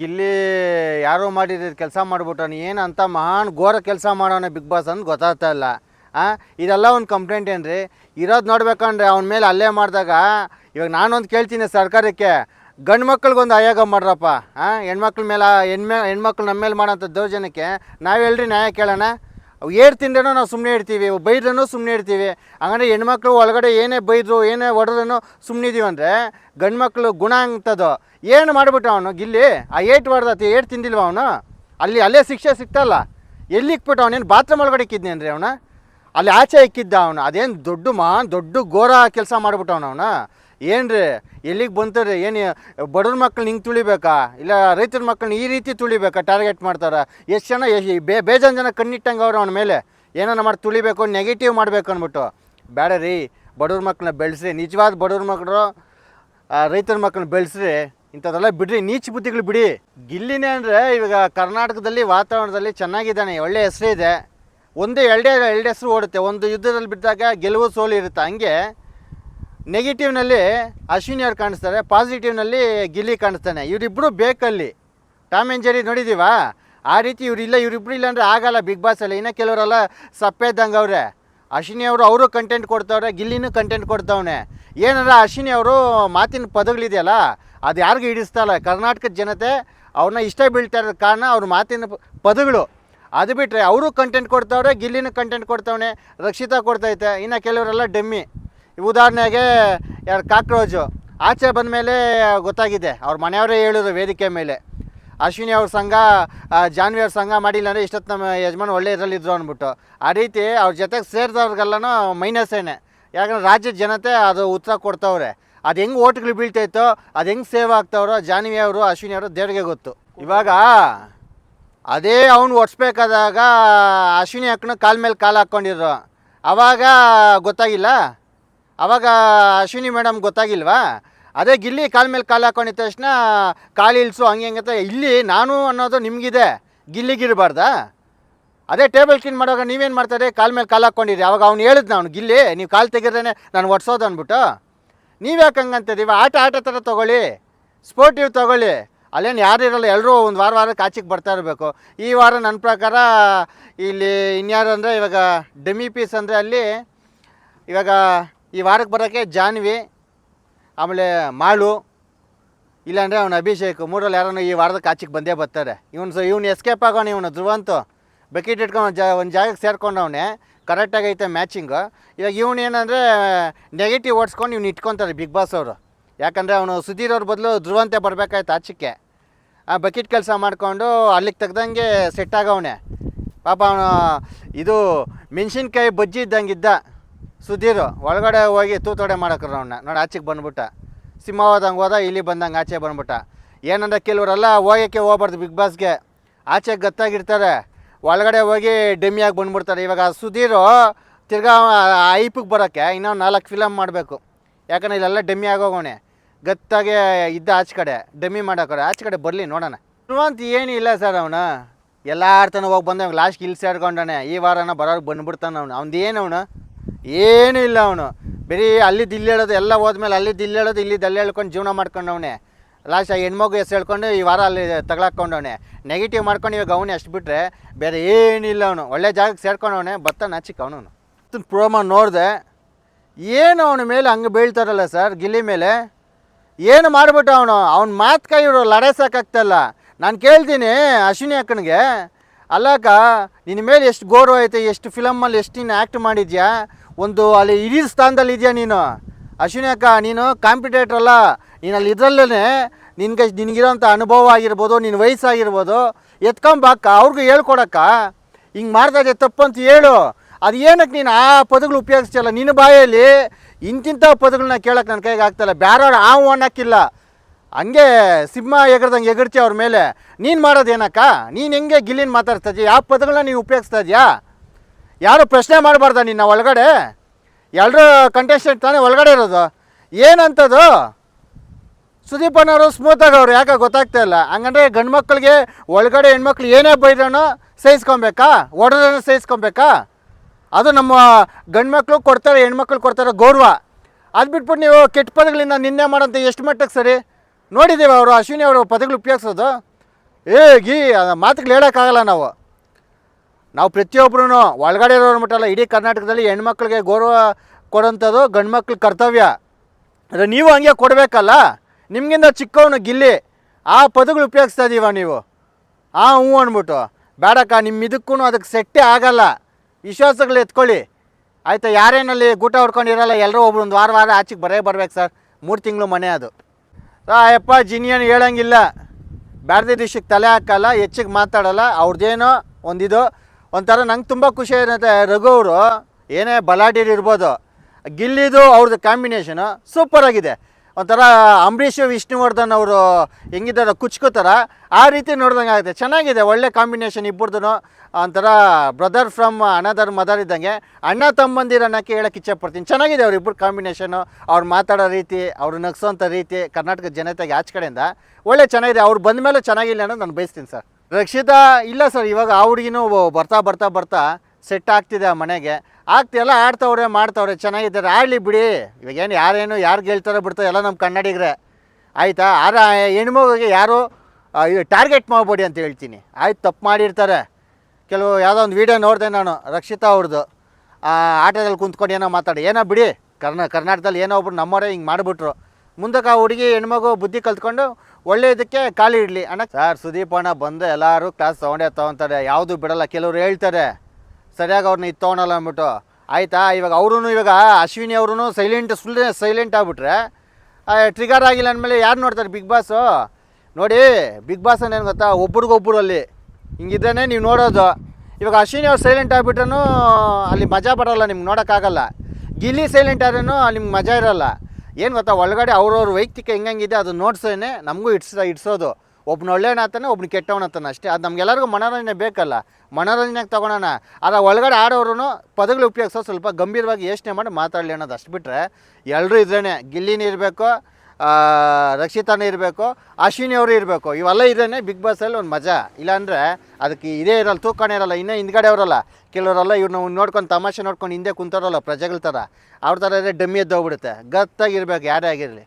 ಇಲ್ಲಿ ಯಾರೋ ಮಾಡಿದ ಕೆಲಸ ಮಾಡ್ಬಿಟ್ಟವನು ಏನು ಅಂತ ಮಹಾನ್ ಘೋರ ಕೆಲಸ ಮಾಡೋಣ ಬಿಗ್ ಬಾಸ್ ಅಂತ ಗೊತ್ತಾಗ್ತಾ ಇಲ್ಲ. ಇದೆಲ್ಲ ಒಂದು ಕಂಪ್ಲೇಂಟ್ ಏನ್ರಿ? ಇರೋದು ನೋಡ್ಬೇಕಂದ್ರೆ ಅವನ ಮೇಲೆ ಅಲ್ಲೇ ಮಾಡಿದಾಗ, ಇವಾಗ ನಾನೊಂದು ಕೇಳ್ತೀನಿ ಸರ್ಕಾರಕ್ಕೆ, ಗಂಡು ಮಕ್ಳಿಗೊಂದು ಆಯೋಗ ಮಾಡ್ರಪ್ಪ. ಹಾಂ ಹೆಣ್ಮಕ್ಳ ಮೇಲೆ, ಹೆಣ್ಮೆ, ಹೆಣ್ಮಕ್ಳು ನಮ್ಮ ಮೇಲೆ ಮಾಡೋಂಥ ದೌರ್ಜನ್ಯಕ್ಕೆ ನಾವು ಹೇಳ್ರಿ ನ್ಯಾಯ ಕೇಳೋಣ? ಅವು ಏಟ್ ತಿಂದ್ರೂ ನಾವು ಸುಮ್ಮನೆ ಇರ್ತೀವಿ ಬೈದ್ರೂ ಸುಮ್ಮನೆ ಇಡ್ತೀವಿ ಹಂಗಂದ್ರೆ ಹೆಣ್ಮಕ್ಳು ಒಳಗಡೆ ಏನೇ ಬೈದ್ರು, ಏನೇ ಹೊಡೆದ್ರೂ ಸುಮ್ಮನಿದ್ದೀವಿ ಅಂದರೆ ಗಂಡು ಮಕ್ಕಳು ಗುಣ ಅಂತದ್ದು ಏನು ಮಾಡಿಬಿಟ್ಟು ಅವನು ಗಿಲ್ಲಿ? ಆ ಏಟ್ ಹೊಡೆದತಿ, ಏಟ್ ತಿಂದಿಲ್ವ ಅವನು? ಅಲ್ಲಿ, ಅಲ್ಲೇ ಶಿಕ್ಷೆ ಸಿಗ್ತಲ್ಲ ಎಲ್ಲಿ ಇಕ್ಬಿಟ್ಟು ಅವನೇನು? ಬಾತ್ರೂಮ್ ಒಳಗಡೆ ಇಕ್ಕಿದ್ನೇನ್ರಿ ಅವನ? ಅಲ್ಲಿ ಆಚೆ ಇಕ್ಕಿದ್ದ ಅವನು. ಅದೇನು ದೊಡ್ಡ ಮಾ ದೊಡ್ಡ ಘೋರ ಕೆಲಸ ಮಾಡಿಬಿಟ್ಟವನು ಅವನು. ಏನ್ರಿ? ಎಲ್ಲಿಗೆ ಬಂತಾರೆ? ಏನು ಬಡವ್ರ ಮಕ್ಳನ್ನ ಹಿಂಗೆ ತುಳಿಬೇಕಾ? ಇಲ್ಲ ರೈತರ ಮಕ್ಕಳನ್ನ ಈ ರೀತಿ ತುಳಿಬೇಕಾ ಟಾರ್ಗೆಟ್ ಮಾಡ್ತಾರೆ? ಎಷ್ಟು ಜನ ಬೇಜಾನ್ ಜನ ಕಣ್ಣಿಟ್ಟಂಗೆ ಅವ್ರು ಅವನ ಮೇಲೆ? ಏನಾನ ಮಾಡಿ ತುಳಿಬೇಕು ನೆಗೆಟಿವ್ ಮಾಡಬೇಕು ಅಂದ್ಬಿಟ್ಟು ಬೇಡ ರೀ, ಬಡವ್ರ ಮಕ್ಕಳನ್ನ ಬೆಳೆಸ್ರಿ. ನಿಜವಾದ ಬಡವ್ರ ಮಕ್ಕಳು ರೈತರ ಮಕ್ಕಳನ್ನ ಬೆಳೆಸ್ರಿ. ಇಂಥದ್ದೆಲ್ಲ ಬಿಡ್ರಿ, ನೀಚ ಬುದ್ಧಿಗಳು ಬಿಡಿ. ಗಿಲ್ಲಿನೇ ಅಂದರೆ ಇವಾಗ ಕರ್ನಾಟಕದಲ್ಲಿ ವಾತಾವರಣದಲ್ಲಿ ಚೆನ್ನಾಗಿದ್ದಾನೆ, ಒಳ್ಳೆ ಹೆಸರಿದೆ ಒಂದು ಎರಡೇ, ಎರಡು ಹೆಸರು ಓಡುತ್ತೆ. ಒಂದು ಯುದ್ಧದಲ್ಲಿ ಬಿಟ್ಟಾಗ ಗೆಲುವು ಸೋಲು ಇರುತ್ತೆ. ಹಂಗೆ ನೆಗೆಟಿವ್ನಲ್ಲಿ ಅಶ್ವಿನಿ ಅವ್ರು ಕಾಣಿಸ್ತಾರೆ? ಪಾಸಿಟಿವ್ನಲ್ಲಿ ಗಿಲ್ಲಿ ಕಾಣಿಸ್ತಾನೆ. ಇವರಿಬ್ಬರು ಬೇಕಲ್ಲಿ. ಟಾಮ್ ಆ್ಯಂಡ್ ಜೆರಿ ನೋಡಿದ್ದೀವಾ? ಆ ರೀತಿ ಇವರಿಲ್ಲ ಇವರಿಬ್ಬರು ಇಲ್ಲ ಅಂದರೆ ಆಗಲ್ಲ ಬಿಗ್ ಬಾಸಲ್ಲಿ ಇನ್ನು ಕೆಲವರೆಲ್ಲ ಸಪ್ಪೆದ್ದಂಗೆ ಅವರೇ. ಅಶ್ವಿನಿ ಅವರು ಅವರು ಕಂಟೆಂಟ್ ಕೊಡ್ತಾವ್ರೆ, ಗಿಲ್ಲಿನೂ ಕಂಟೆಂಟ್ ಕೊಡ್ತಾವನೆ. ಏನಂದ್ರೆ ಅಶ್ವಿನಿ ಅವರು ಮಾತಿನ ಪದಗಳಿದೆಯಲ್ಲ, ಅದು ಯಾರಿಗೂ ಹಿಡಿಸ್ತಲ್ಲ ಕರ್ನಾಟಕದ ಜನತೆ ಅವ್ರನ್ನ ಇಷ್ಟ ಬೀಳ್ತಾ ಇರೋ ಕಾರಣ ಅವ್ರ ಮಾತಿನ ಪದಗಳು. ಅದು ಬಿಟ್ಟರೆ ಅವರು ಕಂಟೆಂಟ್ ಕೊಡ್ತಾವ್ರೆ, ಗಿಲ್ಲಿನ ಕಂಟೆಂಟ್ ಕೊಡ್ತಾವನೆ. ರಕ್ಷಿತಾ ಕೊಡ್ತೈತೆ. ಇನ್ನು ಕೆಲವರೆಲ್ಲ ಡೆಮ್ಮಿ. ಉದಾಹರಣೆಗೆ ಎರಡು ಕಾಕ್ರೋಜು ಆಚೆ ಬಂದ ಮೇಲೆ ಗೊತ್ತಾಗಿದೆ. ಅವ್ರ ಮನೆಯವರೇ ಹೇಳಿದ್ರು ವೇದಿಕೆ ಮೇಲೆ. ಅಶ್ವಿನಿ ಅವ್ರ ಸಂಘ ಜಾನ್ವಿ ಅವ್ರ ಸಂಘ ಮಾಡಿಲ್ಲ ಅಂದರೆ ಇಷ್ಟೊತ್ತು ನಮ್ಮ ಯಜಮಾನ್ ಒಳ್ಳೆ ಇದರಲ್ಲಿದ್ರು ಅಂದ್ಬಿಟ್ಟು. ಆ ರೀತಿ ಅವ್ರ ಜೊತೆಗೆ ಸೇರಿದವ್ರಿಗೆಲ್ಲನೂ ಮೈನಸ್ಸೇನೆ ಯಾಕಂದ್ರೆ ರಾಜ್ಯದ ಜನತೆ ಅದು ಉತ್ತರ ಕೊಡ್ತವ್ರೆ. ಅದು ಹೆಂಗೆ ಓಟ್ಗಳು ಬೀಳ್ತೈತೋ ಅದು ಹೆಂಗೆ ಸೇವ್ ಆಗ್ತಾವ್ರೋ ಜಾನ್ವಿ ಅವರು, ಅಶ್ವಿನಿ ಅವರು ದೇವ್ರಿಗೆ ಗೊತ್ತು. ಇವಾಗ ಅದೇ ಅವ್ನು ಒಡ್ಸ್ಬೇಕಾದಾಗ ಅಶ್ವಿನಿ ಅಕ್ಕನ ಕಾಲ ಮೇಲೆ ಕಾಲು ಹಾಕ್ಕೊಂಡಿದ್ರು ಅವಾಗ ಗೊತ್ತಾಗಿಲ್ಲ? ಅವಾಗ ಅಶ್ವಿನಿ ಮೇಡಮ್ ಗೊತ್ತಾಗಿಲ್ವಾ? ಅದೇ ಗಿಲ್ಲಿ ಕಾಲ ಮೇಲೆ ಕಾಲು ಹಾಕೊಂಡಿದ್ದ ತಕ್ಷಣ ಕಾಲು ಇಳಿಸು, ಹಂಗೆ ಹಂಗೆ ಅಂತ ಇಲ್ಲಿ ನಾನು ಅನ್ನೋದು ನಿಮಗಿದೆ ಗಿಲ್ಲಿಗಿರಬಾರ್ದಾ ಅದೇ ಟೇಬಲ್ ಕ್ಲೀನ್ ಮಾಡುವಾಗ ನೀವೇನು ಮಾಡ್ತಾರೆ ಕಾಲ ಮೇಲೆ ಕಾಲು ಹಾಕ್ಕೊಂಡಿರಿ ಅವಾಗ ಅವ್ನು ಹೇಳಿದ್ನ ಅವ್ನು ಗಿಲ್ಲಿ, ನೀವು ಕಾಲು ತೆಗೆದ್ರೇ ನಾನು ಒಡ್ಸೋದು ಅಂದ್ಬಿಟ್ಟು ನೀವು ಯಾಕೆ ಹಂಗಂತಿದ್ದೀವಿ ಆಟ ಆಟ ಥರ ತೊಗೊಳ್ಳಿ. ಸ್ಪೋರ್ಟಿವ್ ತೊಗೊಳ್ಳಿ. ಅಲ್ಲೇನು ಯಾರು ಇರಲ್ಲ ಎಲ್ಲರೂ ಒಂದು ವಾರ ವಾರಕ್ಕೆ ಆಚೆಗೆ ಬರ್ತಾ ಇರಬೇಕು. ಈ ವಾರ ನನ್ನ ಪ್ರಕಾರ ಇಲ್ಲಿ ಇನ್ಯಾರು ಅಂದರೆ ಇವಾಗ ಡೆಮಿ ಪೀಸ್ ಅಂದರೆ ಅಲ್ಲಿ ಇವಾಗ ಈ ವಾರಕ್ಕೆ ಬರೋಕ್ಕೆ ಜಾನ್ವಿ, ಆಮೇಲೆ ಮಾಳು, ಇಲ್ಲಾಂದರೆ ಅವನು ಅಭಿಷೇಕ್ ಮೂರಲ್ಲಿ ಯಾರನ್ನು ಈ ವಾರದ ಕಾಚಿಗೆ ಬಂದೇ ಬರ್ತಾರೆ. ಇವನು ಸೊ ಇವ್ನು ಎಸ್ಕೇಪ್ ಆಗೋಣ, ಇವನು ಧ್ರುವಂತು. ಬಕೆಟ್ ಇಟ್ಕೊಂಡು ಜ ಒಂದು ಜಾಗಕ್ಕೆ ಸೇರ್ಕೊಂಡವನೆ ಕರೆಕ್ಟಾಗಿ ಐತೆ ಮ್ಯಾಚಿಂಗು ಇವಾಗ ಇವನು ಏನಂದರೆ ನೆಗೆಟಿವ್ ಓಡಿಸ್ಕೊಂಡು ಇವ್ನು ಇಟ್ಕೊತಾರೆ ಬಿಗ್ ಬಾಸ್ ಅವರು. ಯಾಕಂದರೆ ಅವನು ಸುಧೀರ್ ಅವ್ರ ಬದಲು ಧ್ರುವಂತೆ ಬರಬೇಕಾಯ್ತು ಆಚೆಗೆ ಆ ಬಕೆಟ್ ಕೆಲಸ ಮಾಡಿಕೊಂಡು ಅಲ್ಲಿಗೆ ತೆಗ್ದಂಗೆ ಸೆಟ್ ಆಗವನೆ. ಪಾಪ ಅವನು ಇದು ಮೆಣಸಿನ್ಕಾಯಿ ಬಜ್ಜಿ ಇದ್ದಂಗಿದ್ದ ಸುಧೀರು ಒಳಗಡೆ ಹೋಗಿ ತೂತೊಡೆ ಮಾಡೋಕ್ರ ಅವನ್ನ ನೋಡಿ ಆಚೆಗೆ ಬಂದ್ಬಿಟ್ಟ. ಸಿಂಹ ಹೋದಂಗೆ ಹೋದ, ಇಲ್ಲಿ ಬಂದಂಗೆ ಆಚೆ ಬಂದ್ಬಿಟ್ಟ. ಏನಂದ್ರೆ ಕೆಲವರೆಲ್ಲ ಹೋಗೋಕ್ಕೆ ಹೋಗ್ಬಾರ್ದು ಬಿಗ್ ಬಾಸ್ಗೆ. ಆಚೆ ಗತ್ತಾಗಿರ್ತಾರೆ. ಒಳಗಡೆ ಹೋಗಿ ಡೆಮ್ಮಿಯಾಗಿ ಬಂದ್ಬಿಡ್ತಾರೆ. ಇವಾಗ ಸುಧೀರು ತಿರ್ಗಾ ಐಪಿಗೆ ಬರೋಕ್ಕೆ ಇನ್ನೊಂದು ನಾಲ್ಕು ಫಿಲಮ್ ಮಾಡಬೇಕು. ಯಾಕಂದ್ರೆ ಇಲ್ಲೆಲ್ಲ ಡೆಮ್ಮಿ ಆಗೋಗೋಣೆ ಗತ್ತಾಗೆ ಇದ್ದ ಆಚೆ ಕಡೆ ಡೆಮ್ಮಿ ಮಾಡೋಕಡೆ ಆಚೆ ಕಡೆ ಬರಲಿ, ನೋಡೋಣ. ಅಂತ ಏನೂ ಇಲ್ಲ ಸರ್ ಅವನು. ಎಲ್ಲ ಆಡ್ತಾನೆ ಹೋಗಿ ಬಂದವ್ ಲಾಸ್ಟ್ ಇಲ್ಲಿ ಸೇರ್ಕೊಂಡಾನೆ ಈ ವಾರನ ಬರೋರು ಬಂದ್ಬಿಡ್ತಾನೆ ಅವನು. ಅವ್ನು ಏನು ಅವನು? ಏನೂ ಇಲ್ಲ ಅವನು. ಬರೀ ಅಲ್ಲಿ ದಿಲ್ಲೇಳೋದು ಎಲ್ಲ ಹೋದ್ಮೇಲೆ ಅಲ್ಲಿ ಇಲ್ಲಿ ಹೇಳೋದು, ಇಲ್ಲಿ ದಲ್ಲಿ ಹೇಳ್ಕೊಂಡು ಜೀವನ ಮಾಡ್ಕೊಂಡವನೆ. ಲಾಸ್ಟ್ ಆ ಹೆಣ್ಮಗು ಹೆಸರು ಹೇಳ್ಕೊಂಡು ಈ ವಾರ ಅಲ್ಲಿ ತಗೊಳಕೊಂಡವನೆ ನೆಗೆಟಿವ್ ಮಾಡ್ಕೊಂಡು ಇವಾಗ ಅವನು ಅಷ್ಟು ಬಿಟ್ಟರೆ ಬೇರೆ ಏನಿಲ್ಲ ಅವನು. ಒಳ್ಳೆ ಜಾಗಕ್ಕೆ ಸೇರ್ಕೊಂಡವನೆ ಭತ್ತ ಚಿಕ್ಕ ಅವನು ಪ್ರೋಮ ನೋಡಿದೆ, ಏನು ಅವನ ಮೇಲೆ ಹಂಗೆ ಬೀಳ್ತಾರಲ್ಲ ಸರ್ ಗಿಲ್ಲಿ ಮೇಲೆ? ಏನು ಮಾಡಿಬಿಟ್ಟು ಅವನು? ಅವ್ನ ಮಾತು ಕೈ ಇವರು ಲಡೇಸಕ್ಕಾಗ್ತಲ್ಲ ನಾನು ಕೇಳ್ತೀನಿ ಅಶ್ವಿನಿ ಅಕ್ಕನಿಗೆ, ಅಲ್ಲಕ್ಕ ನಿನ್ನ ಮೇಲೆ ಎಷ್ಟು ಗೌರವ ಐತೆ, ಎಷ್ಟು ಫಿಲಮಲ್ಲಿ ಎಷ್ಟು ನೀನು ಆ್ಯಕ್ಟ್ ಮಾಡಿದ್ಯಾ? ಒಂದು ಅಲ್ಲಿ ಇಡೀ ಸ್ಥಾನದಲ್ಲಿ ಇದೆಯಾ ನೀನು? ಅಶ್ವಿನಿ ಅಕ್ಕ, ನೀನು ಕಾಂಪಿಟೇಟರ್ ಅಲ್ಲ. ನೀನು ಅಲ್ಲಿ ಇದರಲ್ಲೇ ನಿನಗೆ ನಿನಗಿರೋಂಥ ಅನುಭವ ಆಗಿರ್ಬೋದು ನಿನ್ನ ವಯಸ್ಸಾಗಿರ್ಬೋದು ಎತ್ಕೊಂಬಾಕ ಅವ್ರಿಗೂ ಹೇಳ್ಕೊಡಕ್ಕ. ಹಿಂಗೆ ಇದೆ ತಪ್ಪು ಅಂತ ಹೇಳು. ಅದು ಏನಕ್ಕೆ ನೀನು ಆ ಪದಗಳು ಉಪಯೋಗಿಸ್ತಿಲ್ಲ ನಿನ್ನ ಬಾಯಲ್ಲಿ ಇಂತಿಂಥ ಪದಗಳನ್ನ ಕೇಳಕ್ಕೆ ನನ್ನ ಕೈಗೆ ಆಗ್ತಾಯಿಲ್ಲ ಬೇರೆಯವ್ರು ಹಾವು ಅನ್ನೋಕ್ಕಿಲ್ಲ. ಹಂಗೆ ಸಿಂಹ ಎಗರ್ದಂಗೆ ಎಗರ್ತಿ ಅವ್ರ ಮೇಲೆ. ನೀನು ಮಾಡೋದೇನಕ್ಕ ನೀನು ಹೆಂಗೆ ಗಿಲ್ಲಿನ ಮಾತಾಡ್ತಾ ಇದೀಯ? ಯಾವ ಪದಗಳನ್ನ ನೀನು ಉಪಯೋಗಿಸ್ತಾ ಇದೆಯಾ? ಯಾರು ಪ್ರಶ್ನೆ ಮಾಡಬಾರ್ದ ನಿನ್ನ ಒಳಗಡೆ? ಎಲ್ಲರೂ ಕಂಟೆಸ್ಟೆಂಟ್ ತಾನೇ ಒಳಗಡೆ ಇರೋದು. ಏನಂತದು? ಸುದೀಪನವರು ಸ್ಮೂತಾಗಿ ಅವ್ರು ಯಾಕೆ ಗೊತ್ತಾಗ್ತಾ ಇಲ್ಲ. ಹಂಗಂದ್ರೆ ಗಂಡು ಮಕ್ಕಳಿಗೆ ಒಳಗಡೆ ಹೆಣ್ಮಕ್ಳು ಏನೇ ಬೈದ್ರೂ ಸಹಿಸ್ಕೊಬೇಕಾ? ಒಡೋದನ್ನು ಸಹಿಸ್ಕೊಬೇಕಾ? ಅದು ನಮ್ಮ ಗಂಡು ಮಕ್ಕಳು ಕೊಡ್ತಾರೆ, ಹೆಣ್ಮಕ್ಳು ಕೊಡ್ತಾರೆ ಗೌರವ. ಅದು ಬಿಟ್ಬಿಟ್ಟು ನೀವು ಕೆಟ್ಟ ಪದಗಳಿಂದ ನಿನ್ನೆ ಮಾಡೋಂಥ ಎಷ್ಟು ಮಟ್ಟಕ್ಕೆ ಸರಿ? ನೋಡಿದ್ದೀವಿ ಅವರು ಅಶ್ವಿನಿ ಅವರು ಪದಗಳು ಉಪಯೋಗಿಸೋದು? ಏ, ಗೀ ಮಾತುಗಳು ಹೇಳೋಕ್ಕಾಗಲ್ಲ ನಾವು. ನಾವು ಪ್ರತಿಯೊಬ್ಬರೂ ಒಳಗಡೆ ಇರೋರು ಮಟ್ಟಲ್ಲ, ಇಡೀ ಕರ್ನಾಟಕದಲ್ಲಿ ಹೆಣ್ಮಕ್ಳಿಗೆ ಗೌರವ ಕೊಡೋಂಥದ್ದು ಗಂಡು ಕರ್ತವ್ಯ. ಅದು ನೀವು ಹಂಗೆ ಕೊಡಬೇಕಲ್ಲ? ನಿಮಗಿಂತ ಚಿಕ್ಕವನು ಗಿಲ್ಲಿ. ಆ ಪದಗಳು ಉಪಯೋಗಿಸ್ತಾ ಇದ್ದೀವ ನೀವು. ಆ ಹ್ಞೂ ಅಂದ್ಬಿಟ್ಟು. ಬೇಡಕ್ಕ ನಿಮ್ಮ ಇದಕ್ಕೂ ಅದಕ್ಕೆ ಸೆಟ್ಟೇ ಆಗಲ್ಲ. ವಿಶ್ವಾಸಗಳು ಎತ್ಕೊಳ್ಳಿ. ಆಯಿತಾ, ಯಾರೇನಲ್ಲಿ ಗೂಟ ಹೊಡ್ಕೊಂಡಿರಲ್ಲ ಎಲ್ಲರೂ ಒಬ್ರು ಒಂದು ವಾರ ವಾರ ಆಚೆಗೆ ಬರೇ ಬರ್ಬೇಕು ಸರ್. ಮೂರು ತಿಂಗಳು ಮನೆ ಅದು. ಆ, ಯಪ್ಪ, ಜಿನಿಯನ್ ಹೇಳಂಗಿಲ್ಲ. ಬ್ಯಾಡ್ದೇ ದಿಶಕ್ಕೆ ತಲೆ ಹಾಕಲ್ಲ, ಹೆಚ್ಚಿಗೆ ಮಾತಾಡಲ್ಲ ಅವ್ರದ್ದೇನೋ ಒಂದಿದು ಒಂಥರ ನಂಗೆ ತುಂಬ ಖುಷಿ ಏನಂತೆ ರಘು ಅವರು ಏನೇ ಬಲಾಢ್ಯರು ಇರ್ಬೋದು, ಗಿಲ್ಲಿದು ಅವ್ರದ್ದು ಕಾಂಬಿನೇಷನು ಸೂಪರಾಗಿದೆ ಒಂಥರ ಅಂಬರೀಷ್ ವಿಷ್ಣುವರ್ಧನ್ ಅವರು ಹೆಂಗಿದ್ದಾರೆ ಕುಚ್ಕೋತಾರ, ಆ ರೀತಿ ನೋಡ್ದಂಗೆ ಆಗುತ್ತೆ. ಚೆನ್ನಾಗಿದೆ, ಒಳ್ಳೆ ಕಾಂಬಿನೇಷನ್ ಇಬ್ಬರದು ಒಂಥರ ಬ್ರದರ್ ಫ್ರಮ್ ಅನದರ್ ಮದರ್ ಇದ್ದಂಗೆ. ಅಣ್ಣ ತಮ್ಮಂದಿರ ಅನ್ನೋಕ್ಕೆ ಹೇಳಕ್ಕೆ ಇಚ್ಛೆಪಡ್ತೀನಿ ಚೆನ್ನಾಗಿದೆ ಅವ್ರಿಬ್ಬರು ಕಾಂಬಿನೇಷನು ಅವ್ರು ಮಾತಾಡೋ ರೀತಿ, ಅವ್ರು ನಗ್ಸೋಂಥ ರೀತಿ ಕರ್ನಾಟಕದ ಜನತೆಗೆ ಆಚೆ ಕಡೆಯಿಂದ. ಒಳ್ಳೆ ಚೆನ್ನಾಗಿದೆ, ಅವ್ರು ಬಂದ ಮೇಲೆ ಚೆನ್ನಾಗಿಲ್ಲ ಅನ್ನೋದು ನಾನು ಬಯಸ್ತೀನಿ ಸರ್. ರಕ್ಷಿತಾ, ಇಲ್ಲ ಸರ್, ಇವಾಗ ಆ ಹುಡುಗಿನೂ ಬರ್ತಾ ಬರ್ತಾ ಬರ್ತಾ ಸೆಟ್ ಆಗ್ತಿದೆ ಆ ಮನೆಗೆ. ಆಗ್ತಿಲ್ಲ, ಆಡ್ತವ್ರೆ, ಮಾಡ್ತವ್ರೆ, ಚೆನ್ನಾಗಿದ್ದಾರೆ. ಆಡಲಿ ಬಿಡಿ. ಇವಾಗೇನು ಯಾರೇನು, ಯಾರು ಗೆಲ್ತಾರೋ ಬಿಡ್ತಾರೆ, ಎಲ್ಲ ನಮ್ಮ ಕನ್ನಡಿಗರೆ. ಆಯಿತಾ? ಆರ, ಹೆಣ್ಮಗುಗೆ ಯಾರು ಟಾರ್ಗೆಟ್ ಮಾಡಬೇಡಿ ಅಂತ ಹೇಳ್ತೀನಿ. ಆಯ್ತು, ತಪ್ಪು ಮಾಡಿರ್ತಾರೆ. ಕೆಲವು ಯಾವುದೋ ಒಂದು ವೀಡಿಯೋ ನೋಡಿದೆ ನಾನು, ರಕ್ಷಿತಾ ಅವ್ರದ್ದು ಆಟದಲ್ಲಿ ಕುಂತ್ಕೊಂಡು ಏನೋ ಮಾತಾಡಿ. ಏನೋ ಬಿಡಿ. ಕರ್ನಾ, ಕರ್ನಾಟಕದಲ್ಲಿ ಏನೋ ಒಬ್ರು ನಮ್ಮವರೇ ಹಿಂಗೆ ಮಾಡಿಬಿಟ್ರು. ಮುಂದಕ್ಕೆ ಆ ಹುಡುಗಿ, ಹೆಣ್ಮಗು ಬುದ್ಧಿ ಕಲ್ತ್ಕೊಂಡು ಒಳ್ಳೆಯದಕ್ಕೆ ಖಾಲಿ ಇಡಲಿ. ಅಣ್ಣ ಸರ್ ಸುದೀಪ್ ಅಣ್ಣ ಬಂದು ಎಲ್ಲರೂ ಕ್ಲಾಸ್ ತೊಗೊಂಡೇ ತೊಗೊತಾರೆ. ಯಾವುದು ಬಿಡಲ್ಲ, ಕೆಲವರು ಹೇಳ್ತಾರೆ. ಸರಿಯಾಗಿ ಅವ್ರನ್ನ ಇದು ತೊಗೊಳಲ್ಲ ಅಂದ್ಬಿಟ್ಟು. ಆಯಿತಾ? ಇವಾಗ ಅವ್ರೂ ಇವಾಗ ಅಶ್ವಿನಿ ಅವರು ಸೈಲೆಂಟ್ ಫುಲ್ ಸೈಲೆಂಟ್ ಆಗ್ಬಿಟ್ರೆ ಟ್ರಿಗರ್ ಆಗಿಲ್ಲ ಅಂದಮೇಲೆ ಯಾರು ನೋಡ್ತಾರೆ ಬಿಗ್ ಬಾಸು ನೋಡಿ ಬಿಗ್ ಬಾಸ್ ಏನು ಗೊತ್ತಾ? ಒಬ್ರಿಗೊಬ್ರು ಅಲ್ಲಿ ಹಿಂಗಿದ್ರೆ ನೀವು ನೋಡೋದು. ಇವಾಗ ಅಶ್ವಿನಿ ಅವ್ರು ಸೈಲೆಂಟ್ ಆಗಿಬಿಟ್ರೂ ಅಲ್ಲಿ ಮಜಾ ಬರೋಲ್ಲ, ನಿಮ್ಗೆ ನೋಡೋಕ್ಕಾಗಲ್ಲ. ಗಿಲ್ಲಿ ಸೈಲೆಂಟ್ ಆದ್ರೂ ನಿಮ್ಗೆ ಮಜಾ ಇರೋಲ್ಲ. ಏನು ಗೊತ್ತಾ, ಒಳಗಡೆ ಅವ್ರವ್ರ ವೈಯಕ್ತಿಕ ಹೆಂಗಂಗಿದೆ ಅದು ನೋಡ್ಸೇನೆ ನಮಗೂ ಇಡ್ಸ ಇಡ್ಸೋದು ಒಬ್ಬನ ಒಳ್ಳೆಯವನಾಗ್ತಾನೆ ಒಬ್ನ ಕೆಟ್ಟವನತಾನೆ ಅಷ್ಟೇ. ಅದು ನಮಗೆಲ್ಲರಿಗೂ ಮನೋರಂಜನೆ ಬೇಕಲ್ಲ. ಮನೋರಂಜನೆಗೆ ತೊಗೊಳೋಣ. ಆದರೆ ಒಳಗಡೆ ಆಡೋರು ಪದಗಳು ಉಪಯೋಗಿಸೋ ಸ್ವಲ್ಪ ಗಂಭೀರವಾಗಿ ಯೋಚನೆ ಮಾಡಿ ಮಾತಾಡಲಿ ಅನ್ನೋದು ಅಷ್ಟು ಬಿಟ್ಟರೆ ಎಲ್ಲರೂ ಇದ್ರೇ ಗಿಲ್ಲಿನೇ ಇರಬೇಕು ರಕ್ಷಿತಾನೇ ಇರಬೇಕು, ಅಶ್ವಿನಿ ಅವರು ಇರಬೇಕು. ಇವೆಲ್ಲ ಇದ್ರೇ ಬಿಗ್ ಬಾಸಲ್ಲಿ ಒಂದು ಮಜಾ. ಇಲ್ಲಾಂದರೆ ಅದಕ್ಕೆ ಇದೇ ಇರಲ್ಲ ತೂಕನೇ ಇರಲ್ಲ, ಇನ್ನೂ ಹಿಂದ್ಗಡೆ ಅವರಲ್ಲ. ಕೆಲವರೆಲ್ಲ ಇವ್ರನ್ನ ನೋಡ್ಕೊಂಡು ತಮಾಷೆ ನೋಡ್ಕೊಂಡು ಹಿಂದೆ ಕುಂತಾರಲ್ಲ ಪ್ರಜೆಗಳ ಥರ ಅವ್ರ ಥರ ಇದ್ರೆ ಡಮ್ಮಿ ಎದ್ದೋಗ್ಬಿಡುತ್ತೆ ಗತ್ತಾಗಿರ್ಬೇಕು ಯಾರೇ ಆಗಿರಲಿ.